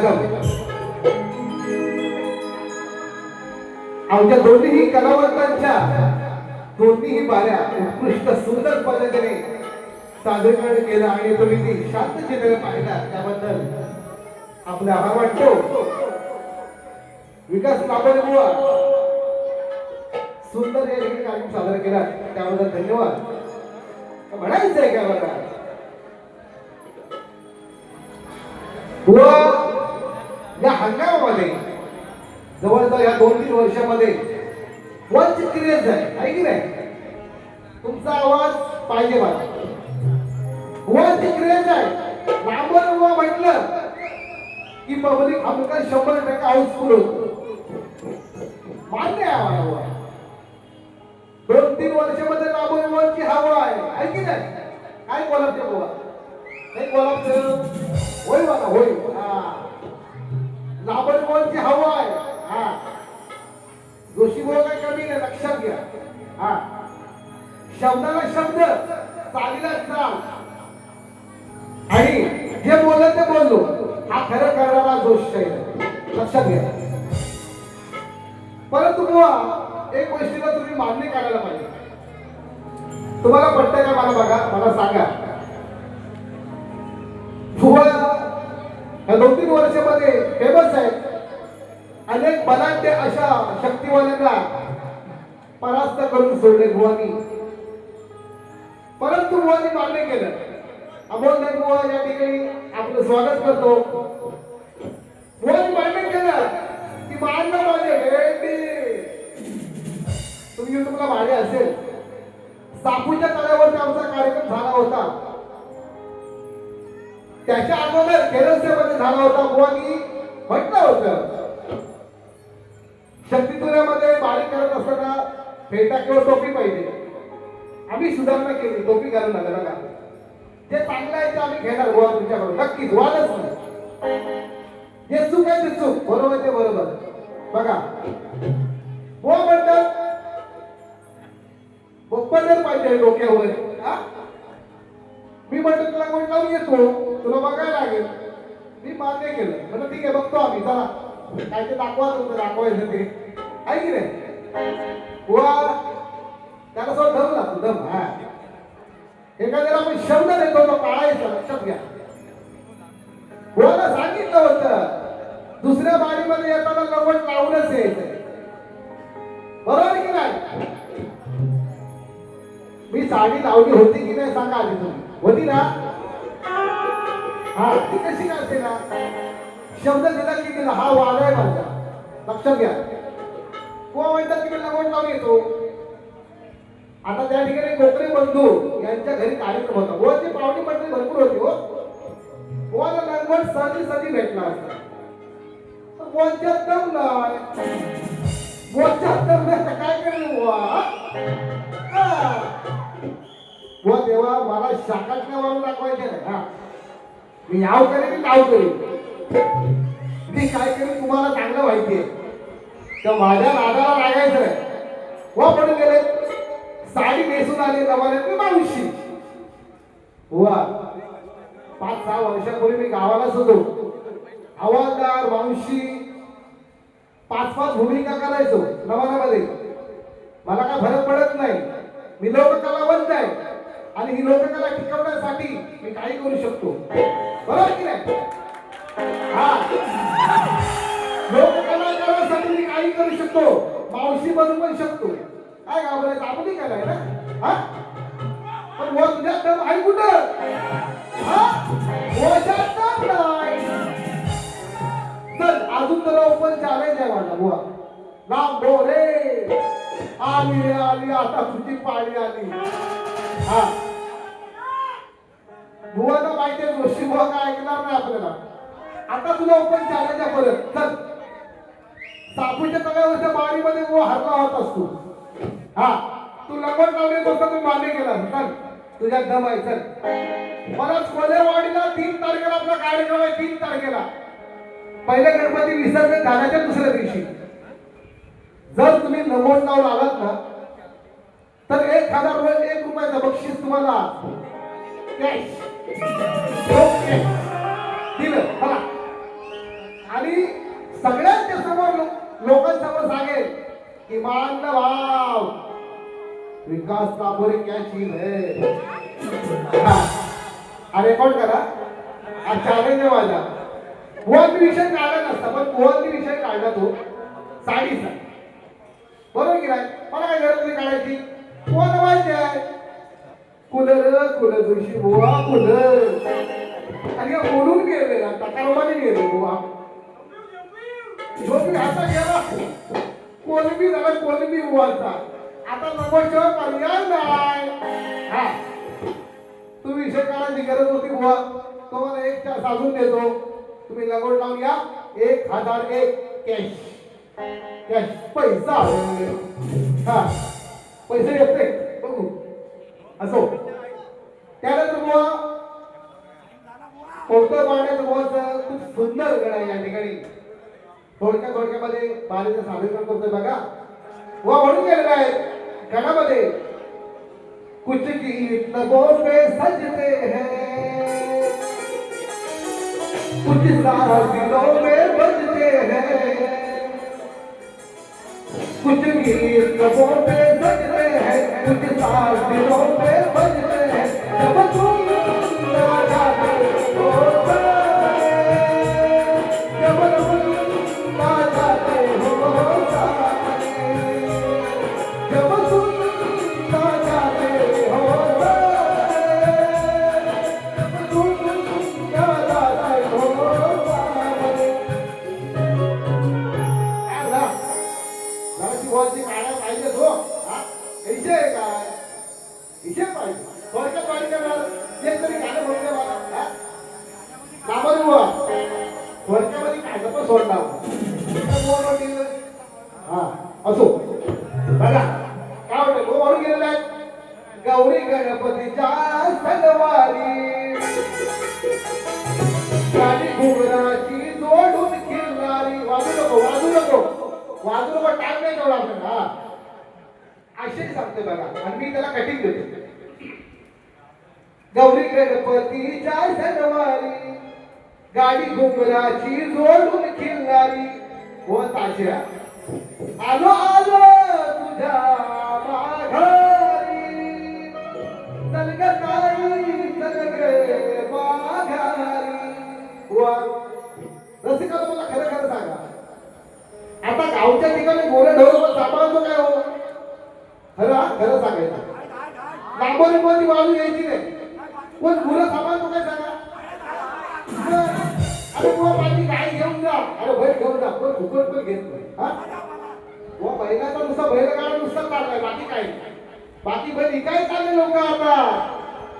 स्वागतम आमच्या दोन्ही कलावंतांच्या दोन्हीही बाऱ्या उत्कृष्ट सुंदर पद्धतीने सादरीकरण केलं आणि तुम्ही ती शांत चित्र पाहिला त्याबद्दल आपले आभार वाटतो. विकास काबळे बुवा सुंदर हे ठिकाणी कार्यक्रम सादर केला. त्याबद्दल धन्यवाद. म्हणायचं आहे का बघा बुवा या हंगामामध्ये जवळजवळ या दोन तीन वर्षामध्ये वंचित क्रिएट झाले आहे की नाही? तुमचा आवाज पाहिजे मला. वंचित क्रिएट आहे. लांबवर उभा म्हटलं की पब्लिक हमका शंभर टक्के हाऊसफुल होत मान्य आहे आम्हाला बुवा. दोन तीन वर्षामध्ये लांबवर उभाची हवा आहे. आहे की नाही? काय बोलत ते बुवा? नाही बोलत होय बघा होय हा. लांबवर बोलते हवा आहे. हा. जोशी बोल काय कमी नाही लक्षात घ्या. हा. शब्दाला शब्द चालीला चाल. आणि जे बोललं ते बोललो. हा खरं करणारा जोश आहे. लक्षात घ्या. परंतु बुवा एक गोष्टीला तुम्ही मान्य करायला पाहिजे. तुम्हाला पटतं का मला बघा मला सांगा. या दोन तीन वर्षामध्ये फेमस आहे अनेक बलाढ्य अशा शक्तिवाल्यांना परास्त करून सोडले बुवानी परंतु बुवानी मान्य केलं. अमोल नाईक बुवा या ठिकाणी आपलं स्वागत करतो. बुवानी मान्य केलं की मानलं माझे तुम्ही तुम्हाला भाडे असेल. सापूच्या तळ्यावरती आमचा कार्यक्रम झाला होता. त्याच्या अगोदर केरळसेमध्ये झाला होता बुवानी म्हटलं होतं. शक्तीतुऱ्यामध्ये बारीक करत असताना फेटा किंवा टोपी पाहिजे. आम्ही सुधारणा केली टोपी घालून झालं बघा. जे चांगलं आहे ते आम्ही घेणार गोवा तुमच्याकडून. नक्कीच वादच नाही. जे चूक आहे ते चूक बरोबर ते बरोबर. बघा. गोवा म्हणतात बप्पा पाहिजे डोक्यावर म्हणतो तुला कोण लावून येतो? तुला बघायला लागेल. मी मान्य केलं. म्हणलं ठीक आहे बघतो आम्ही. चला. काय ते दाखवा तुमचं दाखवायचं ते. आहे की नाही? बुवा त्याला सो दम लागतो दम हा. एखाद्याला आपण शब्द देतो तो पाळायचा लक्षात घ्या. बुवाला सांगितलं होतं? दुसऱ्या बारीमध्ये येताना लवट लावूनच यायचं. बरोबर की नाही? मी साडी लावली होती की नाही सांगा आधी तुम्ही. होती ना हा ती कशी काय असते ना? शब्द दिला की दिला हा वाद आहे माझा. लक्षात घ्या. कोण म्हणतात की मी लावून येतो? आता त्या ठिकाणी कोकणी बंधू यांच्या घरी कार्यक्रम होता. व ते पाहुणी मंडळी भरपूर होती हो. कोणाला लंगवट सधी सधी भेटला असता. कोणत्या दमलाय. कोणत्या नाही काय करेल बुवा हो हा. शाकाटण्या वाळून दाखवायचे नाही हा. मी याव करेन मी नाव करेन? मी काय करेन तुम्हाला चांगलं माहिती आहे. तर माझ्या नादाला लागायचं नाही व पडून गेले. साडी नेसून आली नवाने मी मावशी वा. पाच सहा वर्षापूर्वी मी गावालाच होतो हवालदार मावशी पाच पाच भूमिका करायचो नवानामध्ये मला काय फरक पडत नाही. मी लोककलावंत आहे. आणि ही लोककला टिकवण्यासाठी मी काही करू शकतो. बरोबर की नाही? हा. लोककला करण्यासाठी मी काही करू शकतो. मावशी बनू पण शकतो. काय घाबरायचं? आपण नाही ना हा? पण व तुझ्या दम आहे कुठं? हा? वशात दम नाही. चल अजून तर ओपन चॅलेंज आहे माझा बुवा. लांब हो रे. आली आली. आता तुझी पाळी आली. हा. बुवा तर माहिती जोशी बुवा काय ऐकणार नाही आपल्याला. आता तुला ओपन चॅलेंज आहे परत. चल. सापूच्या तळ्यावरच्या बारीमध्ये बुवा हरला होत असतो हा. तू लंबर लावले तसं तू मान्य केला. चल. तुझ्या दम आहे. चल. मला कोलेवाडीला तीन तारखेला आपला कार्यक्रम आहे तीन तारखेला. पहिल्या गणपती विसर्जन झाल्याच्या दुसऱ्या दिवशी. जर तुम्ही नमोद लावून आलात ना तर एक हजार रुपये एक रुपयाचं बक्षीस तुम्हाला कॅश दिलं. चला. आणि सगळ्यांच्या समोर लोकांसमोर सांगेल की मान भाव विकास कापोरे क्या चीज है. हा. करा? हा चॅलेंज आहे माझा. पोहती विषय काढला नसता पण पोहती विषय काढला तो साडीचा. बरोबर की नाही? मला काय गरज नाही काढायची? कोण माहिती आहे? कुलर कुल जोशी बुवा कुलर. आणि हे गेले ना तकारोबाने गेले बुवा. जो मी आता गेला. कोलबी झाला कोलबी उभारता आता नकोशिवाय पर्याय नाही. हा. तू विषय काढायची गरज होती बुवा. तुम्हाला एक तास अजून देतो. तुम्ही लगोड लावून या. एक हजार एक कॅश. कॅश. पैसा. हा. पैसे येते बघू. असो. त्यानंतर बुवा कौतुक पाण्याचं बुवाचं खूप सुंदर गड आहे या ठिकाणी. थोडक्या थोडक्यामध्ये पाण्याचं सादरीकरण करतोय बघा. व म्हणून गेलेलं आहे गडामध्ये कुछ गीत लबों पे सजते हैं. कुछ साज दिलों में बजते हैं. कुछ गीत लबों पे सजते हैं कुछ घुगराची जोडून खेळणारी हो ताशा आलो आलो तुझ्या माघारी. तलग ग ताई चल माघारी. वा. रसिका मला खरं खरं सांगा. आता गावच्या ठिकाणी गोरे ढोल पण सांभाळतो काय हो? खरं खरं सांगायचं. लांबोरी मध्ये बाजू यायची नाही. पण गुरं सांभाळतो काय सांगा? अरे बुवा माझी गाय घेऊन जा. अरे बैल घेऊन जा. कोण फुकट पण घेत नाही. हा? बुवा बैलाचा नुसता बैल गाडा नुसता चाललाय. बाकी काय? बाकी बैल काय चालले लोक आता.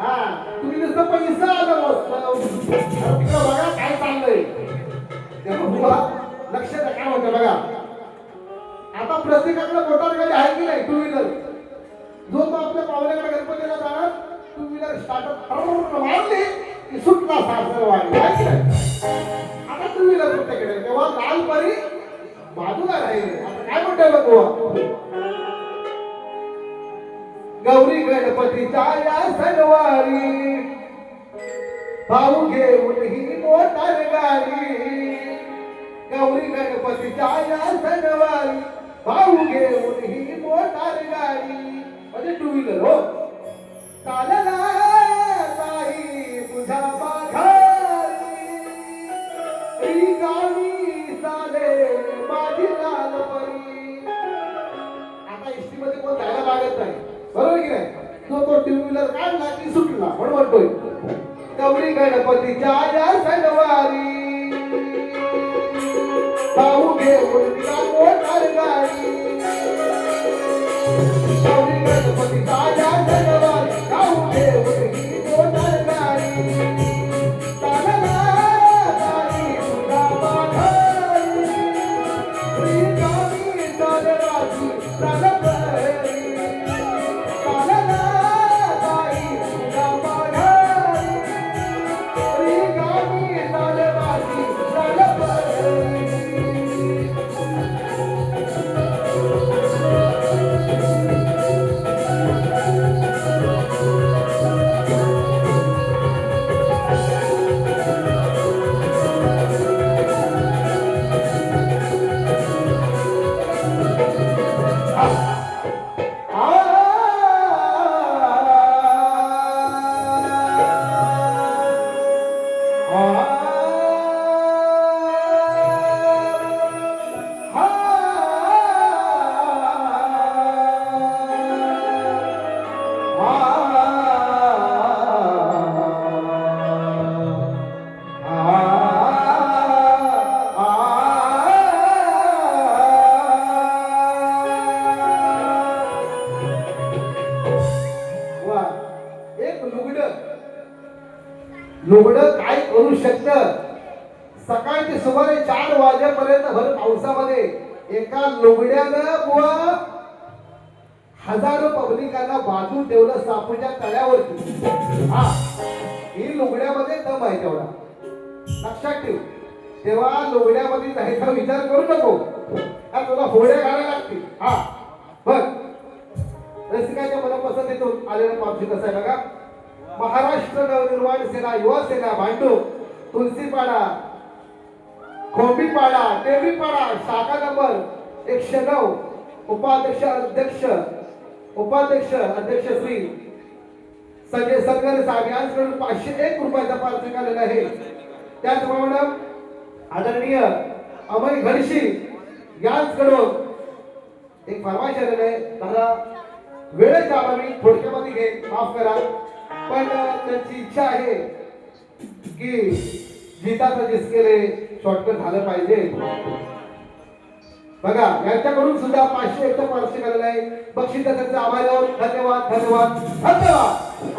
हा? तुम्ही नुसतं पैसा आलं मस्त तिकडं बघा काय चाललंय. लक्ष द्या काय म्हणतं बघा. आता प्रत्येकाकडे मोटार गाडी आहे की नाही? टू व्हीलर जो तो आपल्या पाहुण्याकडे गणपतीला जाणार टू व्हीलर स्टार्टर मारली की सुटला सासर नाही? आता टू व्हीलर कुठेकडे तेव्हा लाल परी बाजूला राहिले. आता काय बघ बुवा? गौरी गणपतीच्या या सणवारी भाऊ घेऊन ही मोटार गाडी गौरी गणपतीच्या या सणवारी भाऊ घेऊन ही मोटार गाडी म्हणजे टू व्हीलर हो. चालला. गौरी गणपतीच्या या सणवारी. भाऊ घेऊन तिला मोटार गाडी. एक लुगड. लुगड काय करू शकत? सकाळचे सुमारे चार वाजेपर्यंत भर पावसामध्ये एका लुगड्यानं बुवा हजारो पब्लिकांना बाजू ठेवलं सापूच्या तळ्यावरती. हा ही लुगड्यामध्ये दम आहे तेवढा. लक्षात ठेव. तेव्हा लुगड्यामध्ये जायचा विचार करू नको. हा तुला होड्या घालायला लागतील. हा बघ. रसिकाच्या मनपसंतीतून आलेलं पावशी कसं आहे बघा. महाराष्ट्र नवनिर्माण सेना युवा सेना भांडू तुलसीपाडा खोबीपाडा टेबरीपाडा शाखा नंबर एकशे नऊ उपाध्यक्ष अध्यक्ष उपाध्यक्ष अध्यक्ष श्री संजय सरकार साहेब यांच्याकडून पाचशे एक रुपयाचा पारितोषिक आलेला आहे. त्याचप्रमाणे आदरणीय अमय घडशी यांचकडून एक फरमाईश आलेला आहे. दादा वेळेच्या अभावी थोडक्यामध्ये घे माफ करा. पण त्यांची इच्छा आहे की गीताचं केले शॉर्टकट झालं पाहिजे. बघा यांच्याकडून सुद्धा पाचशे एकचं पाचशे आलेलं आहे. बक्षीस त्यांचा आभार धन्यवाद धन्यवाद धन्यवाद.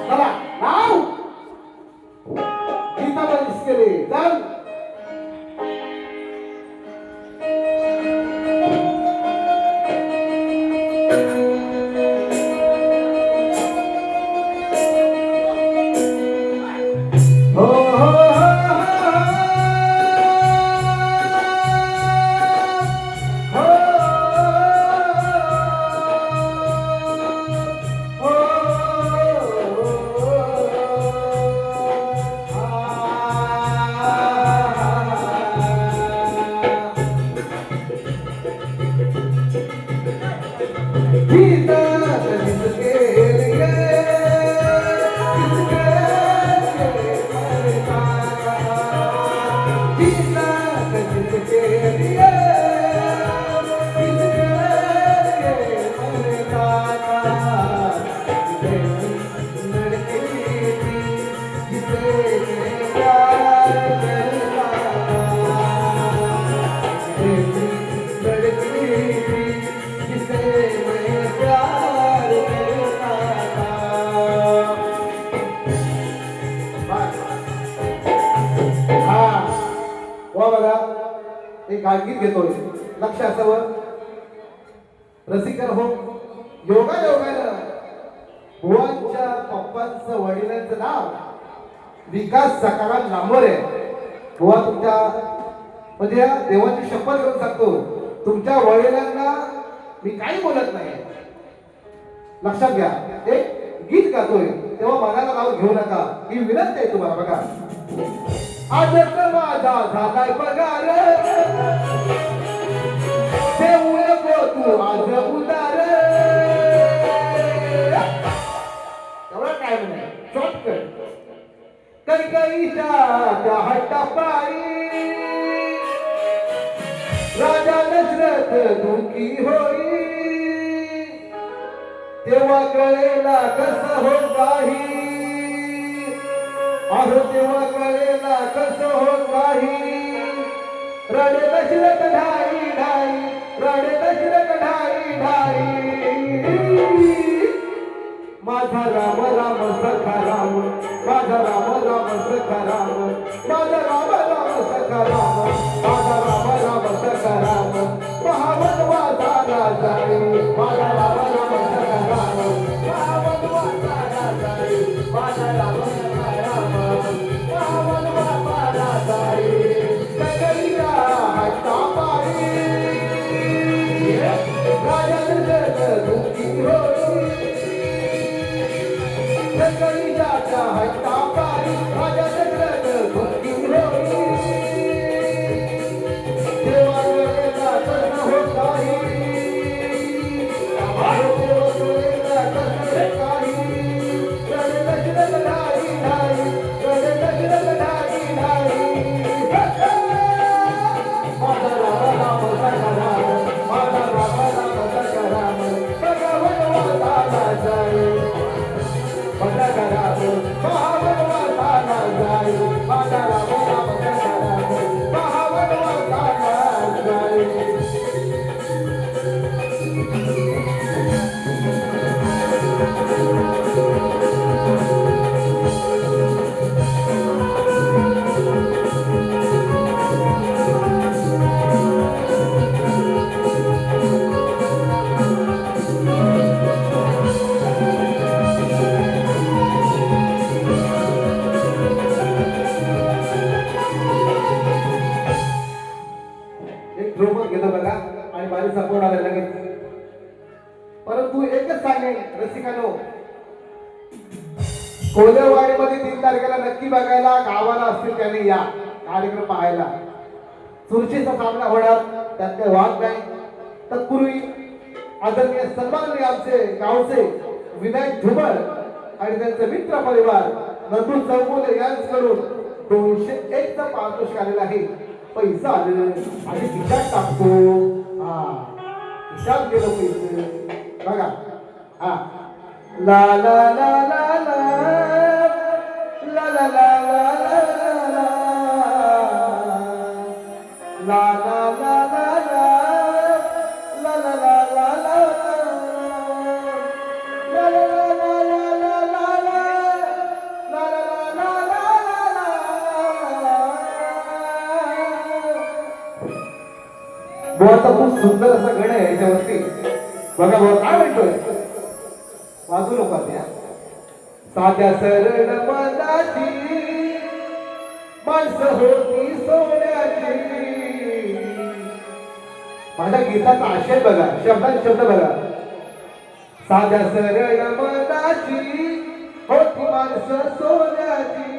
चला नाव. गीताचं केले चल. एक घेतोय लक्ष असावं रसिकर हो. योगा योगानं बुवांच्या पप्पांचं वडिलांचं नाव. विकास सकाराम लांबर. आहे बुवा तुमच्या म्हणजे या देवाची शपथ करून सांगतो. तुमच्या वडिलांना मी काही बोलत नाही. लक्षात घ्या. एक गीत गातोय. तेव्हा मनाला नाव घेऊ नका. ही विनंती आहे तुम्हाला बघा. आजच माझा झालाय पगार देऊ नको तू आज उदार एवढा काय म्हणे शॉर्टकट कणकईच्या त्या हट्टापायी राजा दशरथ दुखी होई तेव्हा कळेला कसं हो काही? अहो तेव्हा कळेला कसं हो काही रडे दशरथ ढाई ढाई रडे दशरथ ढाई ढाई. माझा राम राम सखा राम माझा राम राम सखा राम माझा राम राम सखा राम बघायला गावाला असतील त्याने या कार्यक्रम पाहायला? चुरशीचा सामना होणार त्यात काही वाद नाही. तत्पूर्वी आदरणीय सन्माननीय आमचे गावचे विनायक झुमर आणि त्यांचे मित्र परिवार नंदू चौगुले यांच्याकडून दोनशे एक चा पारितोषिक आलेला आहे. पैसा आलेला आणि खिशात टाकतो. हा खिशात गेलो पैसे. बघा. हा. ला ला ला ला ला. बुवाचा खूप सुंदर असा गण आहे याच्यावरती. बघा बुवा काय म्हणतोय? वाजू नको त्या साध्या सरळ पदाची माणसं होती सोन्याची. माझ्या गीताचा आशय बघा शब्दात शब्द बघा. साध्या सरळ मनाची होती माणसं सोन्याची.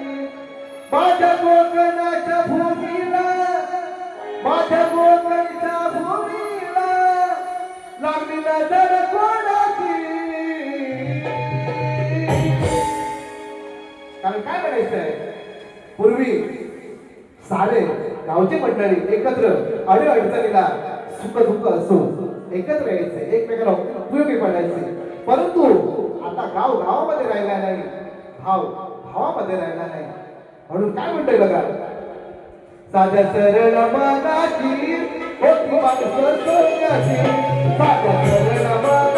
माझ्या कोकणाच्या भूमीला माझ्या कोकणच्या भूमीला लागली नजर कोणा कारण काय म्हणायचंय पूर्वी सारे गावचे मंडळी एकत्र अडी अडचणीला सुख दुःख असो एकत्र यायचे एकमेकाला उपयोगी पडायचे. परंतु आता गाव गावामध्ये राहिला नाही भाव भावामध्ये राहिला नाही. म्हणून काय म्हणतोय बघा? साध्या सरळ मनाची होती माणसं सोन्याची. साध्या सरळ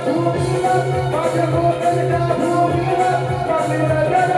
Thank you.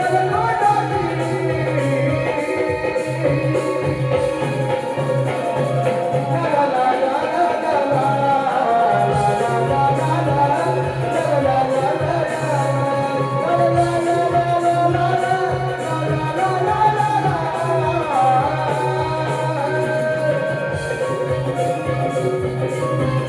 life.